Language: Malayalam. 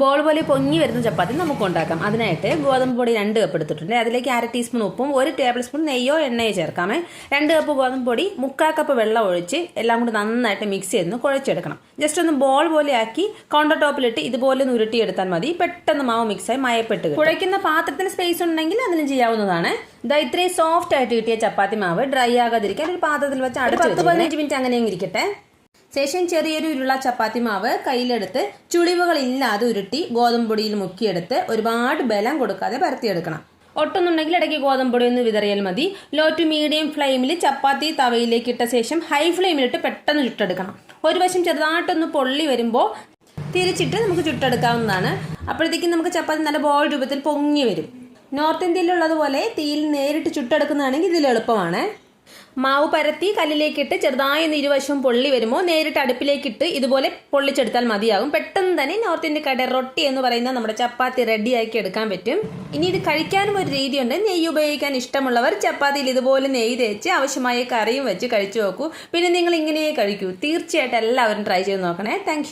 ബോൾ പോലെ പൊങ്ങി വരുന്ന ചപ്പാത്തി നമുക്ക് ഉണ്ടാക്കാം. അതിനായിട്ട് ഗോതമ്പ് പൊടി രണ്ട് കപ്പ് എടുത്തിട്ടുണ്ട്. അതിലേക്ക് അര ടീസ്പൂൺ ഉപ്പും ഒരു ടേബിൾ സ്പൂൺ നെയ്യോ എണ്ണയോ ചേർക്കാമേ. രണ്ട് കപ്പ് ഗോതമ്പ് പൊടി മുക്കാൽ കപ്പ് വെള്ളം ഒഴിച്ച് എല്ലാം കൂടി നന്നായിട്ട് മിക്സ് ചെയ്ത് കുഴച്ചെടുക്കണം. ജസ്റ്റ് ഒന്ന് ബോൾ പോലെ ആക്കി കൗണ്ടർ ടോപ്പിലിട്ട് ഇതുപോലെ ഒന്ന് ഉരുട്ടിയെടുത്താൽ മതി. പെട്ടെന്ന് മാവ് മിക്സായി മയപ്പെട്ട്. കുഴയ്ക്കുന്ന പാത്രത്തിന് സ്പേസ് ഉണ്ടെങ്കിൽ അതിനും ചെയ്യാവുന്നതാണ്. ഇതാ ഇത്രയും സോഫ്റ്റ് ആയിട്ട് കിട്ടിയ ചപ്പാത്തി മാവ് ഡ്രൈ ആകാതിരിക്കാൻ ഒരു പാത്രത്തിൽ വെച്ച് അടുത്ത് പത്ത് പതിനഞ്ച് മിനിറ്റ് അങ്ങനെ ഇരിക്കട്ടെ. ശേഷം ചെറിയൊരു ഉരുള ചപ്പാത്തി മാവ് കയ്യിലെടുത്ത് ചുളിവുകളില്ലാതെ ഉരുട്ടി ഗോതമ്പ് പൊടിയിൽ മുക്കിയെടുത്ത് ഒരുപാട് ബലം കൊടുക്കാതെ പരത്തിയെടുക്കണം. ഒട്ടുന്നുണ്ടെങ്കിൽ ഇടയ്ക്ക് ഗോതമ്പ് പൊടി ഒന്ന് വിതറിയാൽ മതി. ലോ ടു മീഡിയം ഫ്ലെയിമിൽ ചപ്പാത്തി തവയിലേക്ക് ഇട്ട ശേഷം ഹൈ ഫ്ലെയിമിലിട്ട് പെട്ടെന്ന് ചുട്ടെടുക്കണം. ഒരു വശം ചെറുതായിട്ടൊന്ന് പൊള്ളി വരുമ്പോൾ തിരിച്ചിട്ട് നമുക്ക് ചുട്ടെടുക്കാവുന്നതാണ്. അപ്പോഴത്തേക്കും നമുക്ക് ചപ്പാത്തി നല്ല ബോൾ രൂപത്തിൽ പൊങ്ങി വരും. നോർത്ത് ഇന്ത്യയിലുള്ളതുപോലെ തീയിൽ നേരിട്ട് ചുട്ടെടുക്കുന്നതാണെങ്കിൽ ഇതിൽ എളുപ്പമാണ്. മാവ് പരത്തി കല്ലിലേക്കിട്ട് ചെറുതായി ഒന്ന് ഇരുവശവും പൊള്ളി വരുമ്പോൾ നേരിട്ട് അടുപ്പിലേക്കിട്ട് ഇതുപോലെ പൊള്ളിച്ചെടുത്താൽ മതിയാകും. പെട്ടെന്ന് തന്നെ നോർത്ത് ഇന്ത്യക്കാരുടെ റൊട്ടി എന്ന് പറയുന്ന നമ്മുടെ ചപ്പാത്തി റെഡിയാക്കി എടുക്കാൻ പറ്റും. ഇനി ഇത് കഴിക്കാനും ഒരു രീതിയുണ്ട്. നെയ്യ് ഉപയോഗിക്കാൻ ഇഷ്ടമുള്ളവർ ചപ്പാത്തിയിൽ ഇതുപോലെ നെയ്യ് തേച്ച് ആവശ്യമായ കറിയും വെച്ച് കഴിച്ചു നോക്കൂ. പിന്നെ നിങ്ങൾ ഇങ്ങനെയേ കഴിക്കൂ. തീർച്ചയായിട്ടും എല്ലാവരും ട്രൈ ചെയ്ത് നോക്കണേ. താങ്ക്